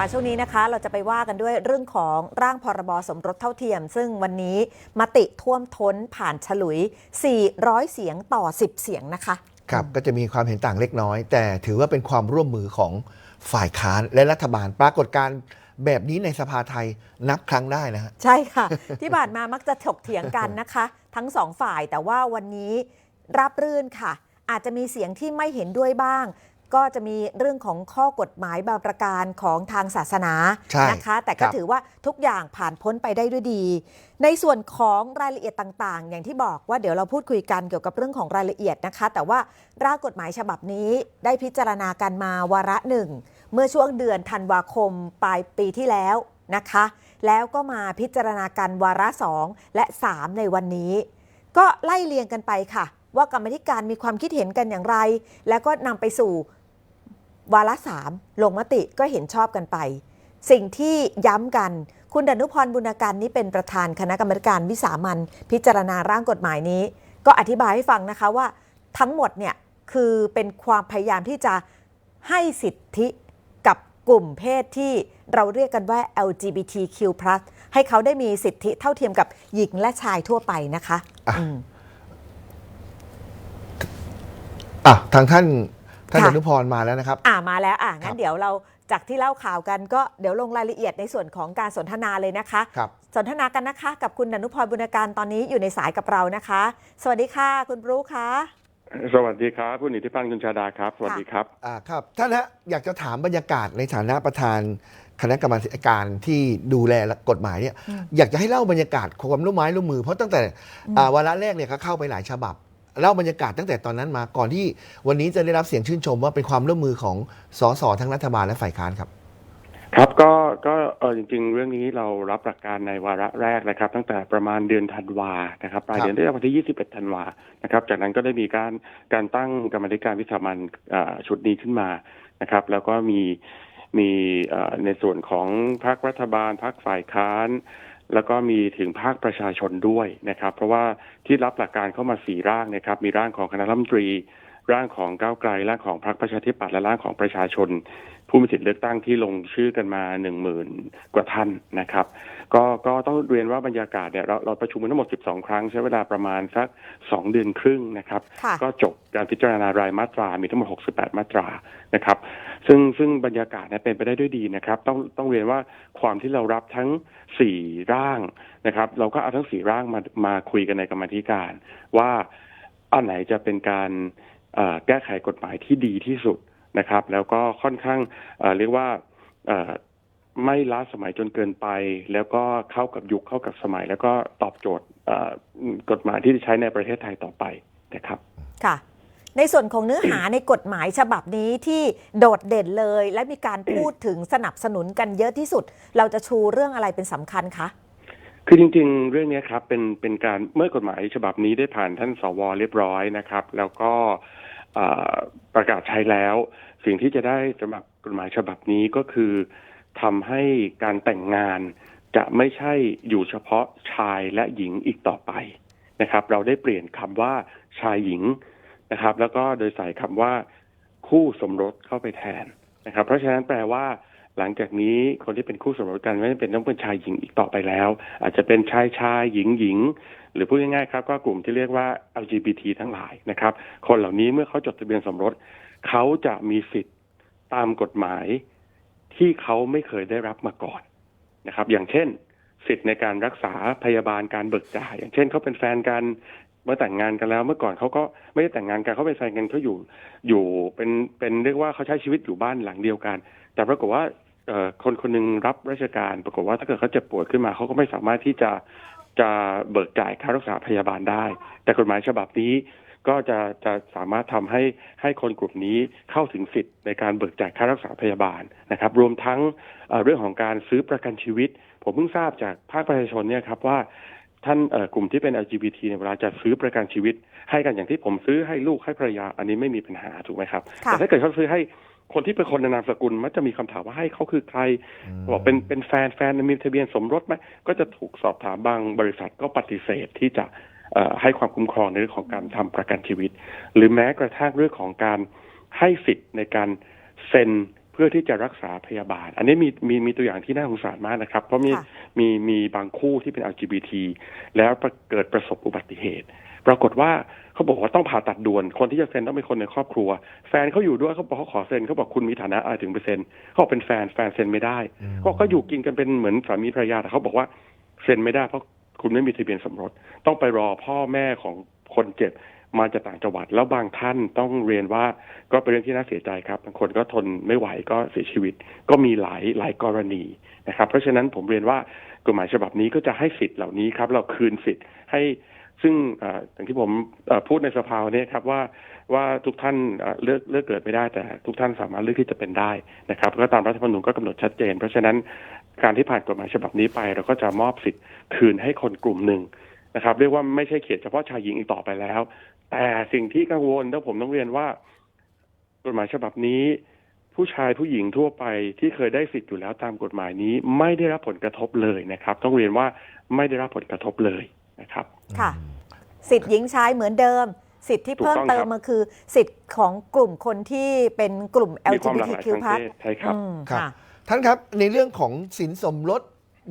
มาช่วงนี้นะคะ เราจะไปว่ากันด้วยเรื่องของร่างพรบสมรสเท่าเทียม ซึ่งวันนี้มติท่วมท้นผ่านฉลุย 400 เสียงต่อ 10 เสียงนะคะ ครับก็จะมีความเห็นต่างเล็กน้อย แต่ถือว่าเป็นความร่วมมือของฝ่ายค้านและรัฐบาลปรากฏการณ์แบบนี้ในสภาไทยนับครั้งได้นะฮะใช่ค่ะ ที่ผ่านมามักจะถกเถียงกันนะคะ ทั้งสองฝ่ายแต่ว่าวันนี้ราบรื่นค่ะ อาจจะมีเสียงที่ไม่เห็นด้วยบ้าง ก็จะมีเรื่องของข้อกฎหมายบางประการของทางศาสนาใช่นะคะ แต่คก็รับ ถือว่าทุกอย่างผ่านพ้นไปได้ด้วยดี ในส่วนของรายละเอียดต่างๆ อย่างที่บอกว่าเดี๋ยวเราพูดคุยกันเกี่ยวกับเรื่องของรายละเอียดนะคะ แต่ว่าร่างกฎหมายฉบับนี้ได้พิจารณากันมาวาระหนึ่ง เมื่อช่วงเดือนธันวาคมปลายปีที่แล้วนะคะ แล้วก็มาพิจารณากันวาระ2และ3ในวันนี้ ก็ไล่เรียงกันไปค่ะ ว่ากรรมธิการมีความคิดเห็นกันอย่างไร แล้วก็นำไปสู่ วาระ3ลงมติก็เห็นชอบกันไป สิ่งที่ย้ำกันคุณดนุพรบุญการนี่เป็นประธานคณะกรรมการวิสามันพิจารณาร่างกฎหมายนี้ ก็อธิบายให้ฟังนะคะว่าทั้งหมดเนี่ยคือเป็นความพยายามที่จะให้สิทธิกับกลุ่มเพศที่เราเรียกกันว่า LGBTQ+ ให้เขาได้มีสิทธิเท่าเทียมกับหญิงและชายทั่วไปนะคะอะอืมอะทางท่าน ท่านค่ะอนุพรมาแล้วนะครับ อ่ามาแล้วอะงั้ครันบเดี๋ยวเราจากที่เล่าข่าวกันก็เดี๋ยวลงรายละเอียดในส่วนของการสนทนาเลยนะคะครับสนทนากันนะคะกับคุณดนุพรบุญการตอนนี้อยู่ในสายกับเรานะคะ สวัสดีค่ะคุณบรูคะสวัสดีครับคุณอิทธิพันธ์คุณชาดาครับ สวัสดีครับอ่าครับท่านฮะอยากจะถามบรรยากาศในฐานะประธานคณะกรรมาธิการที่ดูแลกฎหมายเนี่ยอยากจะให้เล่าบรรยากาศความร่วมไม้ร่วมมือ เพราะตั้งแต่อ่าวาระแรกเนี่ยเขาเข้าไปหลายฉบับ เล่าบรรยากาศตั้งแต่ตอนนั้นมาก่อนที่วันนี้จะได้รับเสียงชื่นชมว่าเป็นความร่วมมือของสสทั้งรัฐบาลและฝ่ายค้านครับครับก็ก็เออจริง ๆ เรื่องนี้เรารับหลักการในวาระแรกนะครับ ตั้งแต่ประมาณเดือนธันวานะครับปลายครับเดือนได้วันที่ 21 ธันวานะครับ จากนั้นก็ได้มีการการตั้งกรรมาธิการวิสามันอ่าชุดนี้ขึ้นมานะครับ แล้วก็มีมีเอ่อในส่วนของพรรครัฐบาลพรรคฝ่ายค้าน แล้วก็มีถึงภาคประชาชนด้วยนะครับ เพราะว่าที่รับหลักการเข้ามาสี่ร่างนะครับ มีร่างของคณะรัฐมนตรี ร่างของก้าวไกลร่างของพรรคประชาธิปัตย์และร่างของประชาชน ผู้มีสิทธิเลือกตั้งที่ลงชื่อกันมาหนึ่งหมื่นกว่าท่านนะครับ ก็ก็ต้องเรียนว่าบรรยากาศเนี่ยเราเราประชุมกันทั้งหมด 12 ครั้งใช้เวลาประมาณสัก 2 เดือนครึ่งนะครับค่ะก็จบการพิจารณารายมาตรามีทั้งหมด 68 มาตรานะครับ ซึ่งซึ่งบรรยากาศเนี่ยเป็นไปได้ด้วยดีนะครับ ต้องต้องเรียนว่าความที่เรารับทั้ง 4 ร่างนะครับ เราก็เอาทั้ง 4 ร่างมามาคุยกันในกรรมาธิการว่าอันไหนจะเป็นการเอ่อ แก้ไขกฎหมายที่ดีที่สุดนะครับ แล้วก็ค่อนข้างเรียกว่าไม่ล้าสมัยจนเกินไป แล้วก็เข้ากับยุคเข้ากับสมัย แล้วก็ตอบโจทย์กฎหมายที่ใช้ในประเทศไทยต่อไปนะครับค่ะ ในส่วนของเนื้อหาในกฎหมายฉบับนี้ที่โดดเด่นเลย และมีการพูดถึงสนับสนุนกันเยอะที่สุด เราจะชูเรื่องอะไรเป็นสำคัญคะ คือจริงๆ เรื่องนี้ครับเป็นเป็นการเมื่อกฎหมายฉบับนี้ได้ผ่านท่านสวเรียบร้อยนะครับ แล้วก็ประกาศใช้แล้ว สิ่งที่จะได้สำหรับกฎหมายฉบับนี้ก็คือทำให้การแต่งงานจะไม่ใช่อยู่เฉพาะชายและหญิงอีกต่อไปนะครับ เราได้เปลี่ยนคำว่าชายหญิงนะครับ แล้วก็โดยใส่คำว่าคู่สมรสเข้าไปแทนนะครับ เพราะฉะนั้นแปลว่า หลังจากนี้คนที่เป็นคู่สมรสกันไม่เป็นต้องเป็นชายหญิงอีกต่อไปแล้ว อาจจะเป็นชายชายหญิงหญิง หรือพูดง่ายๆครับ ก็กลุ่มที่เรียกว่า LGBT ทั้งหลายนะครับ คนเหล่านี้เมื่อเขาจดทะเบียนสมรสเขาจะมีสิทธิ์ตามกฎหมายที่เขาไม่เคยได้รับมาก่อนนะครับ อย่างเช่น สิทธิ์ในการรักษาพยาบาลการเบิกจ่าย อย่างเช่นเขาเป็นแฟนกันเมื่อแต่งงานกันแล้ว เมื่อก่อนเขาก็ไม่ได้แต่งงานกันเขาเป็นแฟนกันเขาอยู่อยู่เป็นเป็นเรียกว่าเขาใช้ชีวิตอยู่บ้านหลังเดียวกัน แต่ปรากฏว่า คนคนหนึ่งรับราชการปรากฏว่าถ้าเกิดเขาเจ็บป่วยขึ้นมาเขาก็ไม่สามารถที่จะจะเบิกจ่ายค่ารักษาพยาบาลได้ แต่กฎหมายฉบับนี้ก็จะจะสามารถทำให้ให้คนกลุ่มนี้เข้าถึงสิทธิ์ในการเบิกจ่ายค่ารักษาพยาบาลนะครับ รวมทั้งเอ่อเรื่องของการซื้อประกันชีวิต ผมเพิ่งทราบจากภาคประชาชนเนี่ยครับว่าท่านเอ่อกลุ่มที่เป็น LGBT ในยเวลาจะซื้อประกันชีวิต ให้กันอย่างที่ผมซื้อให้ลูกให้ภรรยา อันนี้ไม่มีปัญหาถูกไหมครับค่ะแต่ถ้าเกิดเขาซื้อให้ คนที่เป็นคนในนามสกุลมันจะมีคำถามว่าให้เขาคือใครบอกเป็นเป็นแฟนแฟนมีทะเบียนสมรสไหมก็จะถูกสอบถามบางบริษัทก็ปฏิเสธที่จะเอ่อให้ความคุ้มครองในเรื่องของการทำประกันชีวิต หรือแม้กระทั่งเรื่องของการให้สิทธิ์ในการเซ็น พื่อที่จะรักษาพยาบาล อันนี้มีมีมีตัวอย่างที่น่าสงสารมากนะครับ เพราะมีค่ะมีมีบางคู่ที่เป็น LGBT แล้วประเกิดประสบอุบัติเหตุ ปรากฏว่าเขาบอกว่าต้องผ่าตัดด่วน คนที่จะเซ็นต้องเป็นคนในครอบครัว แฟนเขาอยู่ด้วยเขาบอกเขาขอเซ็นเขาบอกคุณมีฐานะอะไรถึงไปเซ็นเขาบอกเป็นแฟนแฟนเซ็นไม่ได้อืมก็ก็อยู่กินกันเป็นเหมือนสามีภรรยาแต่เขาบอกว่าเซ็นไม่ได้เพราะคุณไม่มีทะเบียนสมรส ต้องไปรอพ่อแม่ของคนเจ็บ มาจากต่างจังหวัด แล้วบางท่านต้องเรียนว่าก็เป็นเรื่องที่น่าเสียใจครับบางคนก็ทนไม่ไหวก็เสียชีวิต ก็มีหลายหลายกรณีนะครับ เพราะฉะนั้นผมเรียนว่ากฎหมายฉบับนี้ก็จะให้สิทธิ์เหล่านี้ครับ เราคืนสิทธิ์ให้ซึ่งอย่างที่ผมพูดในสภาเนี่ยครับว่าว่าทุกท่านเลือกเลือกเกิดไม่ได้แต่ทุกท่านสามารถเลือกที่จะเป็นได้นะครับก็ตามรัฐธรรมนูญก็กำหนดชัดเจน เพราะฉะนั้นการที่ผ่านกฎหมายฉบับนี้ไป เราก็จะมอบสิทธิ์คืนให้คนกลุ่มหนึ่งนะครับ เรียกว่าไม่ใช่เขตเฉพาะชายหญิงอีกต่อไปแล้ว แต่สิ่งที่กังวลแล้วผมต้องเรียนว่ากฎหมายฉบับนี้ ผู้ชายผู้หญิงทั่วไปที่เคยได้สิทธิ์อยู่แล้วตามกฎหมายนี้ ไม่ได้รับผลกระทบเลยนะครับ ต้องเรียนว่าไม่ได้รับผลกระทบเลยนะครับ ค่ะ สิทธิ์หญิงชายเหมือนเดิม สิทธิ์ที่ถูกเพิ่มต้องเติมครับมาคือ สิทธิ์ของกลุ่มคนที่เป็นกลุ่มมีความหลากหลาย LGBTQ+ ทางเพศใช่ครับอืมครับค่ะท่านครับในเรื่องของสินสมรส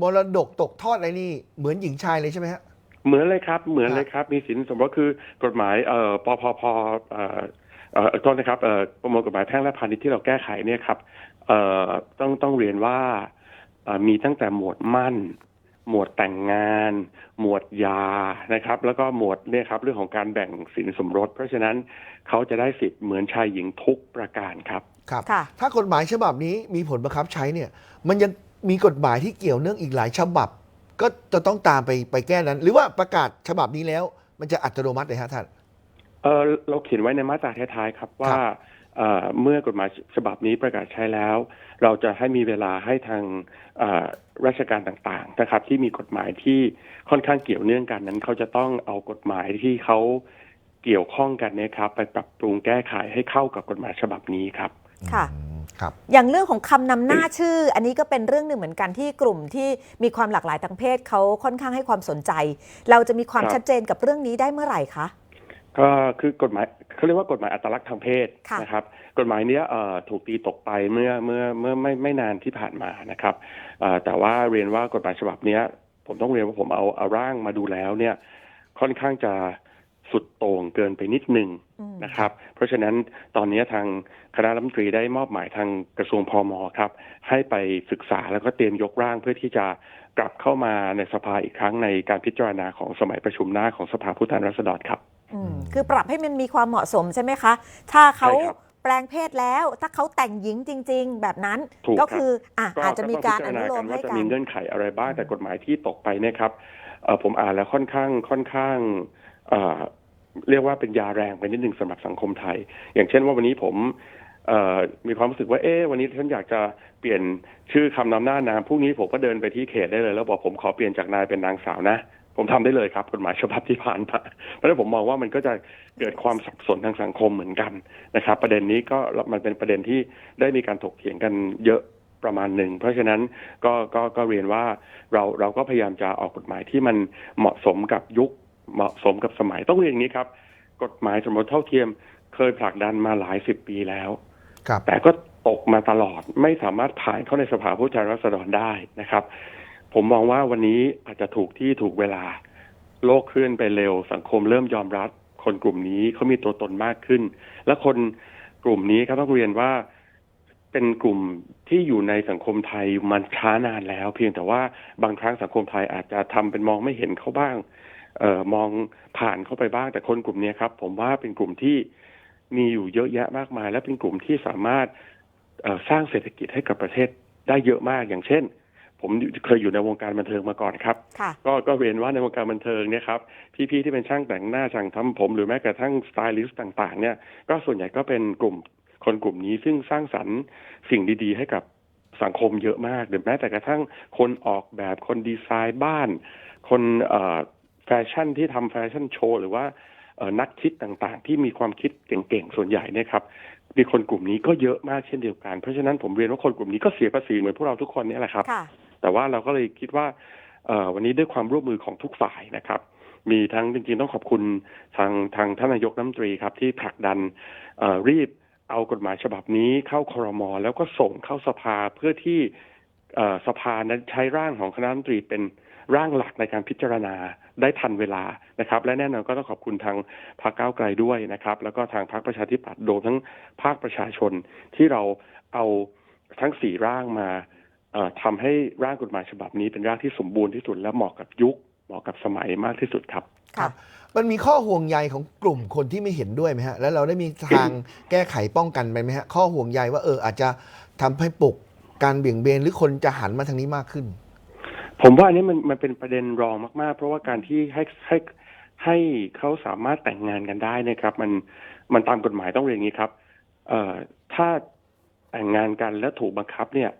มรดกตกทอดอะไรนี่เหมือนหญิงชายเลยใช่ไหมฮะ เหมือนเลยครับ เหมือนครับเลยครับ มีสินสมรสคือกฎหมายเอ่อปพพเอ่อเอ่อโทษนะครับเอ่อประมวลกฎหมายแพ่งและพาณิชย์ที่เราแก้ไขเนี่ยครับเอ่อต้องต้องเรียนว่าเอ่อมีตั้งแต่หมวดมั่น หมวดแต่งงาน หมวดยานะครับ แล้วก็หมวดเนี่ยครับเรื่องของการแบ่งสินสมรส เพราะฉะนั้นเขาจะได้สิทธิ์เหมือนชายหญิงทุกประการครับครับค่ะถ้ากฎหมายฉบับนี้มีผลบังคับใช้เนี่ย มันยังมีกฎหมายที่เกี่ยวเนื่องอีกหลายฉบับ ก็จะต้องตามไปไปแก้นั้น หรือว่าประกาศฉบับนี้แล้ว มันจะอัตโนมัติเลยฮะท่าน เออเราเขียนไว้ในมาตราท้ายๆครับว่าครับเอ่อเมื่อกฎหมายฉบับนี้ประกาศใช้แล้ว เราจะให้มีเวลาให้ทางเอ่อราชการต่างๆนะครับ ที่มีกฎหมายที่ค่อนข้างเกี่ยวเนื่องกันนั้น เขาจะต้องเอากฎหมายที่เขาเกี่ยวข้องกันเนยครับ ไปปรับปรุงแก้ไขให้เข้ากับกฎหมายฉบับนี้ครับ ค่ะ อืมครับอย่างเรื่องของคำนำหน้าชื่อ อันนี้ก็เป็นเรื่องหนึ่งเหมือนกันที่กลุ่มที่มีความหลากหลายทางเพศเขาค่อนข้างให้ความสนใจ เราจะมีความครับชัดเจนกับเรื่องนี้ได้เมื่อไหร่คะก็คือกฎหมายเขาเรียกว่ากฎหมายอัตลักษณ์ทางเพศค่ะนะครับ กฎหมายเนี้ยเอ่อถูกตีตกไปเมื่อเมื่อเมื่อไม่ไม่นานที่ผ่านมานะครับเอ่อแต่ว่าเรียนว่ากฎหมายฉบับเนี้ยผมต้องเรียนว่าผมเอาเอาร่างมาดูแล้วเนี่ยค่อนข้างจะสุดโต่งเกินไปนิดนึงอืม นะครับ เพราะฉะนั้นตอนนี้ทางคณะรัฐมนตรีได้มอบหมายทางกระทรวงพมครับ ให้ไปศึกษาแล้วก็เตรียมยกร่างเพื่อที่จะกลับเข้ามาในสภาอีกครั้งในการพิจารณาของสมัยประชุมหน้าของสภาผู้แทนราษฎรครับอืมคือปรับให้มันมีความเหมาะสมใช่ไหมคะ ถ้าเขาใช่ครับแปลงเพศแล้ว ถ้าเขาแต่งหญิงจริง ๆ แบบนั้นถูกก็ครับคืออะอาจจะมีการอนุโลมก็ให้ต้องพิจารณากันว่าจะกันมีเงื่อนไขอะไรบ้างแต่กฎหมายที่ตกไปเนี่ยครับเอ่อผมอ่านแล้วค่อนข้างค่อนข้าง เรียกว่าเป็นยาแรงไปนิดหนึ่งสำหรับสังคมไทย อย่างเช่นว่าวันนี้ผมมีความรู้สึกว่าเอ๊ะวันนี้ฉันอยากจะเปลี่ยนชื่อคำนำหน้านามพรุ่งนี้ผมก็เดินไปที่เขตได้เลย แล้วบอกผมขอเปลี่ยนจากนายเป็นนางสาวนะ ผมทำได้เลยครับกฎหมายฉบับที่ผ่านมาเพราะฉะนั้นผมมองว่ามันก็จะเกิดความสับสนทางสังคมเหมือนกันนะครับ ประเด็นนี้ก็มันเป็นประเด็นที่ได้มีการถกเถียงกันเยอะประมาณหนึ่ง เพราะฉะนั้นก็ก็ก็เรียนว่าเราเราก็พยายามจะออกกฎหมายที่มันเหมาะสมกับยุค เหมาะสมกับสมัยต้องเรียนอย่างนี้ครับ กฎหมายสมรสเท่าเทียมเคยผลักดันมาหลายสิบปีแล้วครับแต่ก็ตกมาตลอดไม่สามารถผ่านเข้าในสภาผู้แทนราษฎรได้นะครับ ผมมองว่าวันนี้อาจจะถูกที่ถูกเวลา โลกเคลื่อนไปเร็ว สังคมเริ่มยอมรับ คนกลุ่มนี้เขามีตัวตนมากขึ้น และคนกลุ่มนี้ครับต้องเรียนว่าเป็นกลุ่มที่อยู่ในสังคมไทยมันช้านานแล้ว เพียงแต่ว่าบางครั้งสังคมไทยอาจจะทำเป็นมองไม่เห็นเขาบ้างเอ่อมองผ่านเข้าไปบ้างแต่คนกลุ่มนี้ครับ ผมว่าเป็นกลุ่มที่มีอยู่เยอะแยะมากมาย และเป็นกลุ่มที่สามารถเอ่อสร้างเศรษฐกิจให้กับประเทศได้เยอะมากอย่างเช่น ผมเคยอยู่ในวงการบันเทิงมาก่อนครับค่ะก็ก็เรียนว่าในวงการบันเทิงเนี่ยครับพี่ๆที่เป็นช่างแต่งหน้าช่างทำผม หรือแม้กระทั่งสไตลิสต์ต่าง ๆ เนี่ยก็ส่วนใหญ่ก็เป็นกลุ่มคนกลุ่มนี้ซึ่งสร้างสรรค์สิ่งดีๆ ให้กับสังคมเยอะมากหรือแม้แต่กระทั่งคนออกแบบคนดีไซน์บ้าน คนเอ่อ แฟชั่นที่ทำแฟชั่นโชว์หรือว่าเอ่อนักคิดต่างๆ ที่มีความคิดเก่งๆ ส่วนใหญ่เนี่ยครับมีคนกลุ่มนี้ก็เยอะมากเช่นเดียวกัน เพราะฉะนั้นผมเรียนว่าคนกลุ่มนี้ก็เสียภาษีเหมือนพวกเราทุกคนเนี่ยแหละครับค่ะแต่ว่าเราก็เลยคิดว่าเอ่อวันนี้ด้วยความร่วมมือของทุกฝ่ายนะครับ มีทั้งจริงๆต้องขอบคุณทางทางท่านนายกรัฐมนตรีครับ ที่ผลักดันเอ่อรีบเอากฎหมายฉบับนี้เข้าครมแล้วก็ส่งเข้าสภาเพื่อที่เอ่อสภานั้นใช้ร่างของคณะรัฐมนตรีเป็นร่างหลักในการพิจารณา ได้ทันเวลานะครับ และแน่นอนก็ต้องขอบคุณทางพรรคก้าวไกลด้วยนะครับ แล้วก็ทางพรรคประชาธิปัตย์โดยทั้งภาคประชาชนที่เราเอาทั้งสี่ร่างมาเอ่อทำให้ร่างกฎหมายฉบับนี้เป็นร่างที่สมบูรณ์ที่สุดและเหมาะกับยุคเหมาะกับสมัยมากที่สุดครับครัค่ะบมันมีข้อห่วงใยของกลุ่มคนที่ไม่เห็นด้วยไหมฮะ แล้วเราได้มีทางแก้ไขป้องกันไปไหมฮะ ข้อห่วงใยว่าเอออาจจะทำให้ปลุกการเบี่ยงเบนหรือคนจะหันมาทางนี้มากขึ้น ผมว่าอันนี้มันมันเป็นประเด็นรองมาก ๆ เพราะว่าการที่ให้ให้ให้เขาสามารถแต่งงานกันได้นะครับ มันมันตามกฎหมายต้องเรียนอย่างนี้ครับ เอ่อถ้าแต่งงานกันและถูกบังคับเนี่ย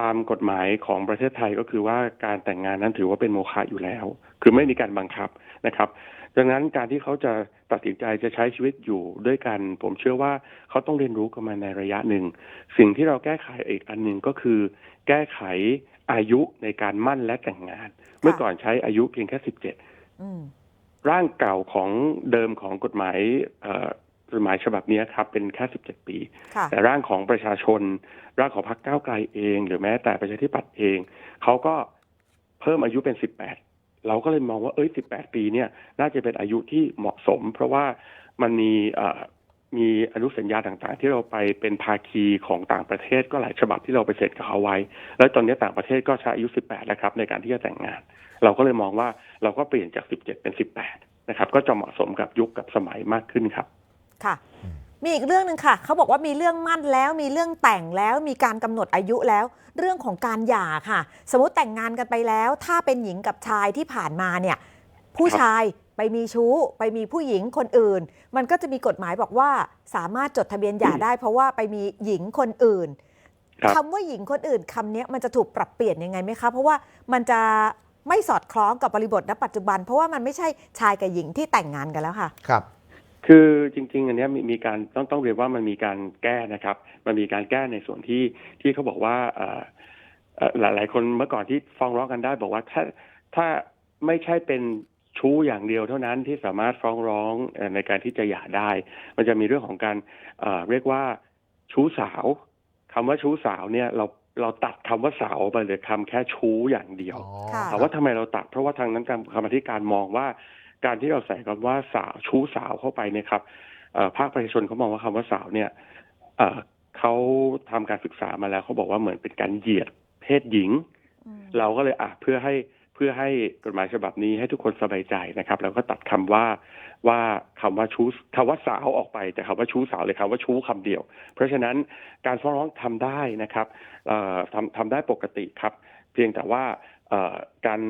ตามกฎหมายของประเทศไทยก็คือว่าการแต่งงานนั้นถือว่าเป็นโมฆะอยู่แล้ว คือไม่มีการบังคับนะครับ ดังนั้นการที่เขาจะตัดสินใจจะใช้ชีวิตอยู่ด้วยกัน ผมเชื่อว่าเขาต้องเรียนรู้กันมาในระยะหนึ่ง สิ่งที่เราแก้ไขอีกอันหนึ่งก็คือ แก้ไข อายุในการมั่นและแต่งงาน เมื่อก่อนใช้อายุเพียงแค่สิบเจ็ดอืมร่างเก่าของเดิมของกฎหมายเอ่อกฎหมายฉบับนี้ครับเป็นแค่สิบเจ็ดปีค่ะแต่ร่างของประชาชน ร่างของพรรคก้าวไกลเอง หรือแม้แต่ประชาธิปัตย์เองเขาก็เพิ่มอายุเป็นสิบแปดเราก็เลยมองว่าเอ้ยสิบแปดปีเนี่ย น่าจะเป็นอายุที่เหมาะสม เพราะว่ามันมีเอ่อ มีอนุสัญญาต่างๆ ที่เราไปเป็นภาคีของต่างประเทศก็หลายฉบับที่เราไปเสร็จกับเขาไว้ แล้วตอนนี้ต่างประเทศก็ใช้อายุ 18 แล้วครับ ในการที่จะแต่งงาน เราก็เลยมองว่าเราก็เปลี่ยนจาก 17 เป็น 18 นะครับ ก็จะเหมาะสมกับยุคกับสมัยมากขึ้นครับ ค่ะ มีอีกเรื่องหนึ่งค่ะ เขาบอกว่ามีเรื่องมั่นแล้ว มีเรื่องแต่งแล้ว มีการกำหนดอายุแล้ว เรื่องของการหย่าค่ะ สมมติแต่งงานกันไปแล้ว ถ้าเป็นหญิงกับชายที่ผ่านมาเนี่ย ผู้ชาย ไปมีชู้ไปมีผู้หญิงคนอื่น มันก็จะมีกฎหมายบอกว่าสามารถจดทะเบียนหย่าได้ เพราะว่าไปมีหญิงคนอื่นครับ คำว่าหญิงคนอื่นคำเนี้ยมันจะถูกปรับเปลี่ยนยังไงไหมคะ เพราะว่ามันจะไม่สอดคล้องกับบริบทณปัจจุบัน เพราะว่ามันไม่ใช่ชายกับหญิงที่แต่งงานกันแล้วค่ะ ครับ คือจริง ๆ อันเนี้ยมีมีการต้องต้องเรียนว่ามันมีการแก้นะครับ มันมีการแก้ในส่วนที่ที่เขาบอกว่าเอ่อเอ่อหลายหลายคนเมื่อก่อนที่ฟ้องร้องกันได้ บอกว่าถ้าถ้าไม่ใช่เป็น ชู้อย่างเดียวเท่านั้นที่สามารถฟ้องร้องเอ่อในการที่จะหย่าได้ มันจะมีเรื่องของการเอ่อเรียกว่าชู้สาวคำว่าชู้สาวเนี่ยเราเราตัดคำว่าสาวไปเหลือคำแค่ชู้อย่างเดียวค่ะถามว่าทำไมเราตัด เพราะว่าทางนั้นการกรรมาธิการมองว่า การที่เราใส่คำว่าสาวชู้สาวเข้าไปเนี่ยครับเอ่อภาคประชาชนเขามองว่าคำว่าสาวเนี่ยเอ่อเขาทำการศึกษามาแล้วเขาบอกว่าเหมือนเป็นการเหยียดเพศหญิงอืมเราก็เลยอะเพื่อให้ เพื่อให้กฎหมายฉบับนี้ให้ทุกคนสบายใจนะครับเราก็ตัดคำว่าว่าคำว่าชู้คำว่าสาวออกไปแต่คำว่าชู้สาวเลยคำว่าชู้คำเดียว เพราะฉะนั้นการฟ้องร้องทำได้นะครับทำทำได้ปกติครับ เพียงแต่ว่าการ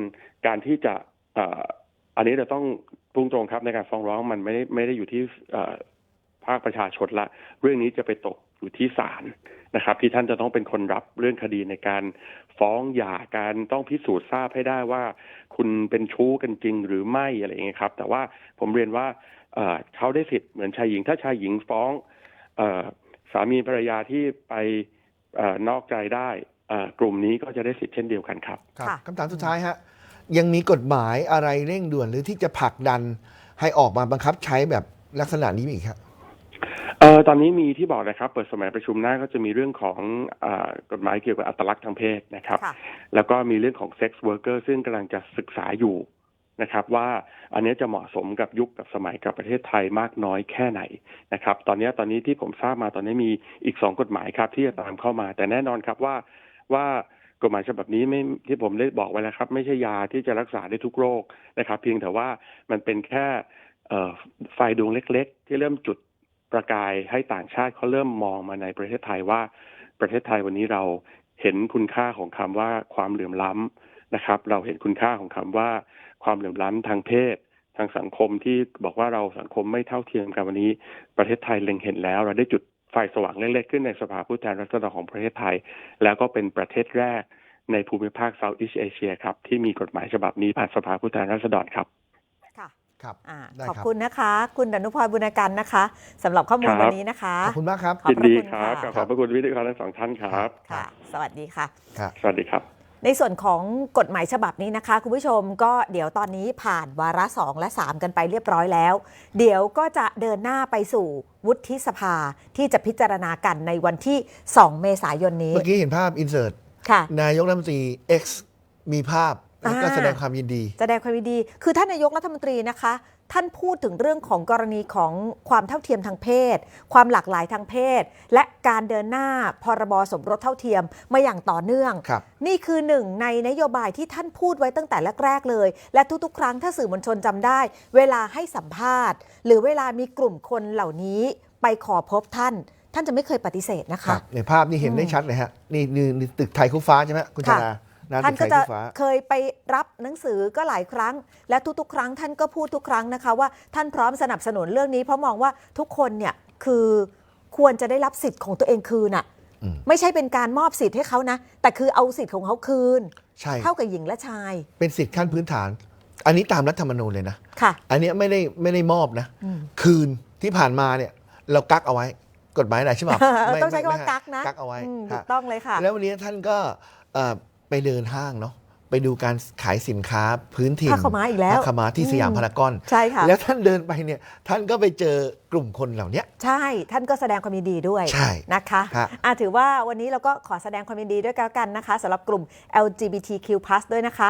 การที่จะอันนี้เราต้องพุ่งตรงครับในการฟ้องร้องมันไม่ได้ไม่ได้อยู่ที่ภาคประชาชนละ เรื่องนี้จะไปตกอยู่ที่ศาล นะครับ ที่ท่านจะต้องเป็นคนรับเรื่องคดีในการฟ้องหย่าการต้องพิสูจน์ทราบให้ได้ว่า คุณเป็นชู้กันจริงหรือไม่อะไรอย่างเงี้ยครับ แต่ว่าผมเรียนว่าเอ่อเขาได้สิทธิ์เหมือนชายหญิง ถ้าชายหญิงฟ้องเอ่อสามีภรรยาที่ไปเอ่อนอกใจได้เอ่อกลุ่มนี้ก็จะได้สิทธิ์เช่นเดียวกันครับครับค่ะคำถามสุดท้ายฮะยังมีกฎหมายอะไรเร่งด่วนหรือที่จะผลักดันให้ออกมาบังคับใช้แบบลักษณะนี้มีอีกครับ เอ่อตอนนี้มีที่บอกนะครับ เปิดสมัยประชุมหน้าก็จะมีเรื่องของเออกฎหมายเกี่ยวกับอัตลักษณ์ทางเพศนะครับค่ะแล้วก็มีเรื่องของเซ็กซ์เวิร์กเกอร์ซึ่งกำลังจะศึกษาอยู่นะครับ ว่าอันนี้จะเหมาะสมกับยุคกับสมัยกับประเทศไทยมากน้อยแค่ไหนนะครับ ตอนนี้ตอนนี้ที่ผมทราบมาตอนนี้มีอีกสองกฎหมายครับ ที่จะตามเข้ามา แต่แน่นอนครับว่าว่ากฎหมายฉบับนี้ไม่ที่ผมได้บอกไว้แล้วครับ ไม่ใช่ยาที่จะรักษาได้ทุกโรคนะครับ เพียงแต่ว่ามันเป็นแค่เอ่อไฟดวงเล็ก ๆ ที่เริ่มจุด ประกายให้ต่างชาติเขาเริ่มมองมาในประเทศไทยว่าประเทศไทยวันนี้เราเห็นคุณค่าของคำว่าความเหลื่อมล้ำนะครับ เราเห็นคุณค่าของคำว่าความเหลื่อมล้ำทางเพศ ทางสังคมที่บอกว่าเราสังคมไม่เท่าเทียมกันวันนี้ ประเทศไทยเล็งเห็นแล้ว เราได้จุดไฟสว่างเล็กๆขึ้นในสภาผู้แทนราษฎรของประเทศไทย แล้วก็เป็นประเทศแรกในภูมิภาคเซาท์อีสเอเชียครับที่มีกฎหมายฉบับนี้ผ่านสภาผู้แทนราษฎรครับ ค่ะครับอ่าได้ขอบครับ คุณนะคะ คุณดนุพรบุญกันนะคะสำหรับข้อมูลครับ วันนี้นะคะขอบคุณมากครับ ขอบยินพระดีคุณครับค่ะขอบพระคุณวิทยากรทั้งสองท่านครับ ค่ะ สวัสดีค่ะ ครับ สวัสดีครับ ในส่วนของกฎหมายฉบับนี้นะคะ คุณผู้ชมก็เดี๋ยวตอนนี้ผ่านวาระ 2 และ 3 กันไปเรียบร้อยแล้ว เดี๋ยวก็จะเดินหน้าไปสู่วุฒิสภาที่จะพิจารณากันในวันที่ 2 เมษายนนี้เมื่อกี้เห็นภาพอินเสิร์ตค่ะ นายกรัฐมนตรี X มีภาพแล้ว ก็อ่าแสดงความยินดี แสดงความยินดี คือท่านนายกรัฐมนตรีนะคะ ท่านพูดถึงเรื่องของกรณีของความเท่าเทียมทางเพศ ความหลากหลายทางเพศ และการเดินหน้าพรบสมรสเท่าเทียมมาอย่างต่อเนื่องครับนี่คือหนึ่งในนโยบายที่ท่านพูดไว้ตั้งแต่แรกๆเลย และทุกๆ ครั้งถ้าสื่อมวลชนจำได้ เวลาให้สัมภาษณ์ หรือเวลามีกลุ่มคนเหล่านี้ไปขอพบท่านท่านจะไม่เคยปฏิเสธนะคคะรับในภาพนี้เห็นได้ชัดเลยฮะนี่นี่นี่ตึกไทยคู่ฟ้าใช่ไหมคุณชค่ะนาหน้า ท่าตึนกก็ไทยจะคู่ฟ้าเคยไปรับหนังสือก็หลายครั้ง และทุกๆ ครั้งท่านก็พูดทุกครั้งนะคะว่าท่านพร้อมสนับสนุนเรื่องนี้ เพราะมองว่าทุกคนเนี่ยคือควรจะได้รับสิทธิ์ของตัวเองคืนน่ะอืมไม่ใช่เป็นการมอบสิทธิ์ให้เขานะ แต่คือเอาสิทธิ์ของเขาคืนใช่เท่ากับหญิงและชาย เป็นสิทธิขั้นพื้นฐาน อันนี้ตามรัฐธรรมนูญเลยนะค่ะ อันเนี้ยไม่ได้ไม่ได้มอบนะอืมคืนที่ผ่านมาเนี่ย เรากักเอาไว้กฎหมายหลายฉบับไม่ต้องใช้คำว่าไม่กักนะกักเอาไว้อืมคถูรับกต้องเลยค่ะ แล้ววันนี้ท่านก็เอ่อ ไปเดินห้างเนาะไปดูการขายสินค้าพื้นถิ่นผ้าขาวม้าอีกแล้วผ้าขาวม้าที่อืมสยามพารากอนใช่ค่ะแล้วท่านเดินไปเนี่ยท่านก็ไปเจอกลุ่มคนเหล่าเนี้ยใช่ท่านก็แสดงความยินดีด้วยใช่นะคะฮะอะถือว่าวันนี้เราก็ขอแสดงความยินดีด้วยกันนะคะสำหรับกลุ่ม LGBTQ+ ด้วยนะคะ